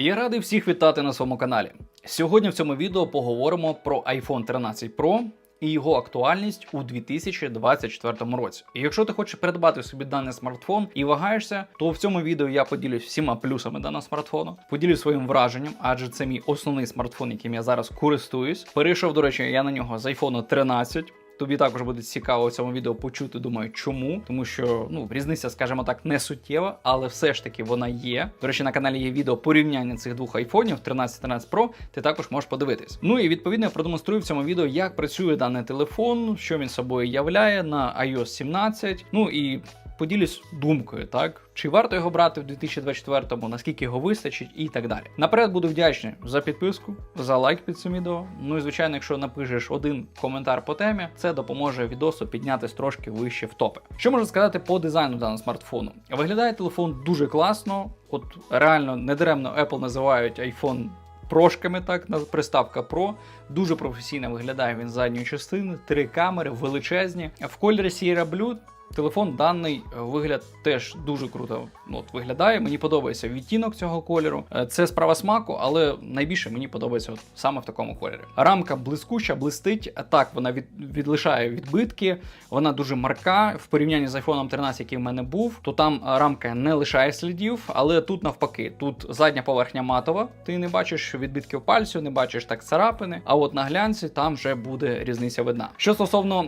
Я радий всіх вітати на своєму каналі. Сьогодні в цьому відео поговоримо про iPhone 13 Pro і його актуальність у 2024 році. І якщо ти хочеш придбати собі даний смартфон і вагаєшся, то в цьому відео я поділюсь всіма плюсами даного смартфону, поділюсь своїм враженням, адже це мій основний смартфон, яким я зараз користуюсь. Перейшов, до речі, я на нього з iPhone 13. Тобі також буде цікаво в цьому відео почути, думаю, чому. Тому що ну різниця, скажімо так, не суттєва, але все ж таки вона є. До речі, на каналі є відео порівняння цих двох айфонів 13 13 Pro. Ти також можеш подивитись. Ну і відповідно я продемонструю в цьому відео, як працює даний телефон, що він собою являє на iOS 17. Ну і поділюсь думкою, так чи варто його брати в 2024-му, наскільки його вистачить, і так далі. Наперед буду вдячний за підписку, за лайк під цим відео. Ну і звичайно, якщо напишеш один коментар по темі, це допоможе відосу піднятись трошки вище в топи. Що можу сказати по дизайну даного смартфону? Виглядає телефон дуже класно, от реально недаремно Apple називають iPhone. Прошками так приставка Pro. Дуже професійно виглядає він задньої частини, три камери величезні. В кольорі Sierra Blue Телефон даний е, вигляд теж дуже круто ну, от, виглядає. Мені подобається відтінок цього кольору. Е, Це справа смаку, але найбільше мені подобається от саме в такому кольорі. Рамка блискуча, блистить. Так, вона від, відлишає відбитки, вона дуже марка. В порівнянні з iPhone 13, який в мене був, то там е, рамка не лишає слідів, але тут навпаки, тут задня поверхня матова. Ти не бачиш відбитків пальцю, не бачиш так царапини. А от на глянці там вже буде різниця видна. Що стосовно.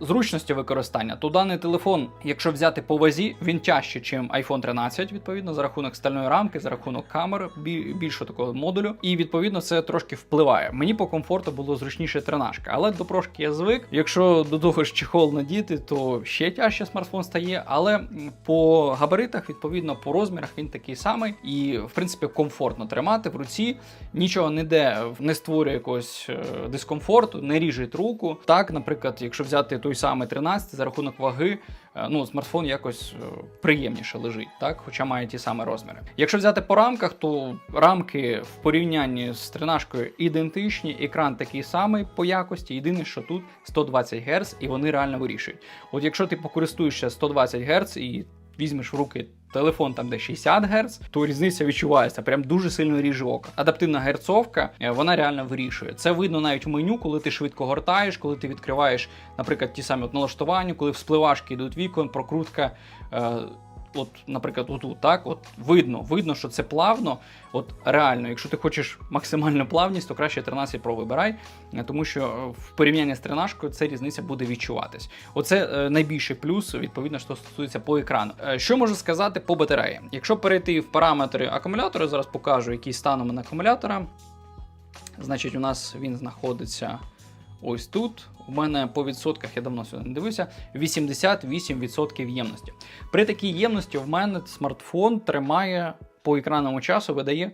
Зручності використання, то даний телефон, якщо взяти по вазі, він тяжче, ніж iPhone 13, відповідно, за рахунок стальної рамки, за рахунок камер, бі- більшого такого модулю. І відповідно це трошки впливає. Мені по комфорту було зручніше 13, але до прошки я звик. Якщо до того ж чехол надіти, то ще тяжче смартфон стає. Але по габаритах, відповідно, по розмірах він такий самий, і в принципі комфортно тримати в руці. Нічого ніде не створює якогось е, дискомфорту, не ріжить руку. Так, наприклад, якщо взяти той самий 13 за рахунок ваги, е, ну смартфон якось е, приємніше лежить, так, хоча має ті самі розміри. Якщо взяти по рамках, то рамки в порівнянні з 13 ідентичні, екран такий самий по якості. Єдине, що тут 120 Гц, і вони реально вирішують. От якщо ти покористуєшся 120 Гц і візьмеш в руки телефон там, де 60 Гц, то різниця відчувається. Прям дуже сильно ріже око. Адаптивна герцовка, е, вона реально вирішує. Це видно навіть в меню, коли ти швидко гортаєш, коли ти відкриваєш, наприклад, ті самі от налаштування, коли вспливашки йдуть вікон, прокрутка. Е, От, наприклад, отут, так, от видно, видно, що це плавно. От реально, якщо ти хочеш максимальну плавність, то краще 13 Pro вибирай, е, тому що е, в порівнянні з 13 ця різниця буде відчуватись. Оце е, найбільший плюс, відповідно, що стосується по екрану. Що можу сказати по батареї? Якщо перейти в параметри акумулятора, зараз покажу, який стан у мене акумулятора. Значить, у нас він знаходиться ось тут. У мене по відсотках, я давно сюди не дивився, 88% ємності. При такій ємності в мене смартфон тримає по екранному часу, видає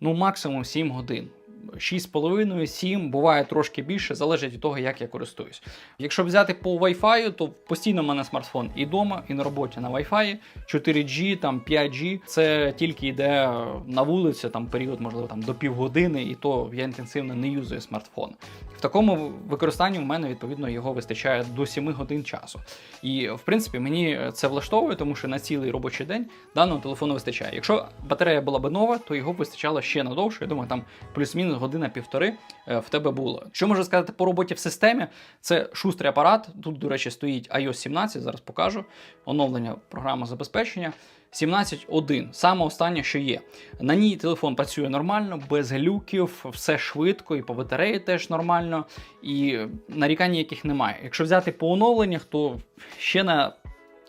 ну максимум 7 годин. 6,5-7, буває трошки більше, залежить від того, як я користуюсь. Якщо взяти по Wi-Fi, то постійно в мене смартфон і вдома, і на роботі на Wi-Fi, 4G, там 5G. Це тільки йде на вулиці, там період, можливо, там до півгодини, і то я інтенсивно не юзую смартфон. В такому використанні в мене відповідно його вистачає до 7 годин часу. І в принципі мені це влаштовує, тому що на цілий робочий день даного телефону вистачає. Якщо батарея була б нова, то його вистачало ще надовше. Я думаю, там плюс-мінус година-півтори е, в тебе було. Що можу сказати по роботі в системі? Це шустрий апарат. Тут, до речі, стоїть iOS 17, зараз покажу. Оновлення програми забезпечення. 17.1, саме останнє, що є. На ній телефон працює нормально, без глюків, все швидко, і по батареї теж нормально, і нарікань ніяких немає. Якщо взяти по оновленнях, то ще на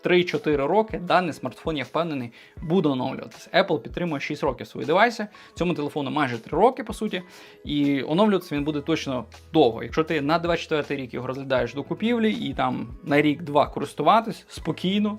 3-4 роки даний смартфон, я впевнений, буде оновлюватися. Apple підтримує 6 років свої девайси. Цьому телефону майже 3 роки, по суті, і оновлюватися він буде точно довго. Якщо ти на 24 рік його розглядаєш до купівлі і там на рік-два користуватись спокійно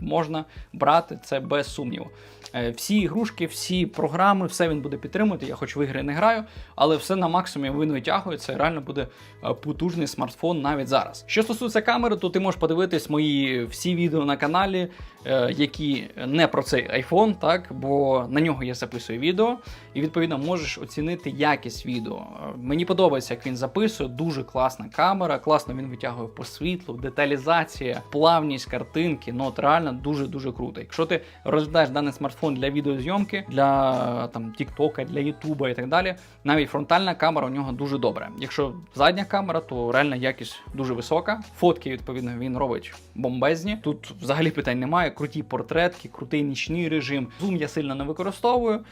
можна брати це без сумніву. Е, Всі ігрушки, всі програми, все він буде підтримувати. Я хоч в ігри не граю, але все на максимум він витягує. Це реально буде е, потужний смартфон навіть зараз. Що стосується камери, то ти можеш подивитись мої всі відео на каналі, е, які не про цей iPhone, так, бо на нього я записую відео, і відповідно можеш оцінити якість відео. Е, Мені подобається, як він записує, дуже класна камера, класно він витягує по світлу, деталізація, плавність картинки. Ну от реально дуже-дуже круто. Якщо ти розглядаєш даний смартфон для відеозйомки, для там Тіктока, для Ютуба і так далі, навіть фронтальна камера у нього дуже добра. Якщо задня камера, то реальна якість дуже висока. Фотки, відповідно, він робить бомбезні. Тут взагалі питань немає. Круті портретки, крутий нічний режим. Зум я сильно не використовую.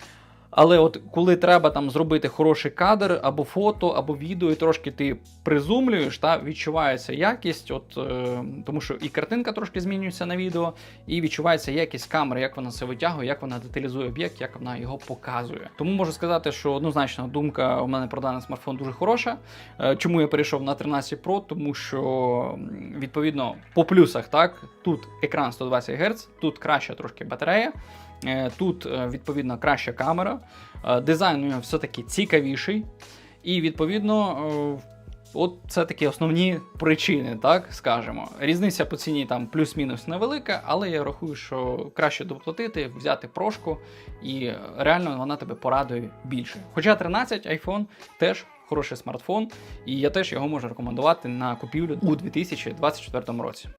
Але от коли треба там зробити хороший кадр, або фото, або відео, і трошки ти призумлюєш, та відчувається якість, от, е, тому що і картинка трошки змінюється на відео, і відчувається якість камери, як вона це витягує, як вона деталізує об'єкт, як вона його показує. Тому можу сказати, що однозначно думка у мене про даний смартфон дуже хороша. Е, Чому я перейшов на 13 Pro? Тому що відповідно по плюсах, так, тут екран 120 Гц, тут краща трошки батарея. Е, Тут, е, відповідно, краща камера, е, дизайн у нього все-таки цікавіший. І, відповідно, от це такі основні причини, так скажемо. Різниця по ціні там плюс-мінус невелика, але я рахую, що краще доплатити, взяти прошку, і реально вона тебе порадує більше. Хоча 13 iPhone теж хороший смартфон, і я теж його можу рекомендувати на купівлю у 2024 році.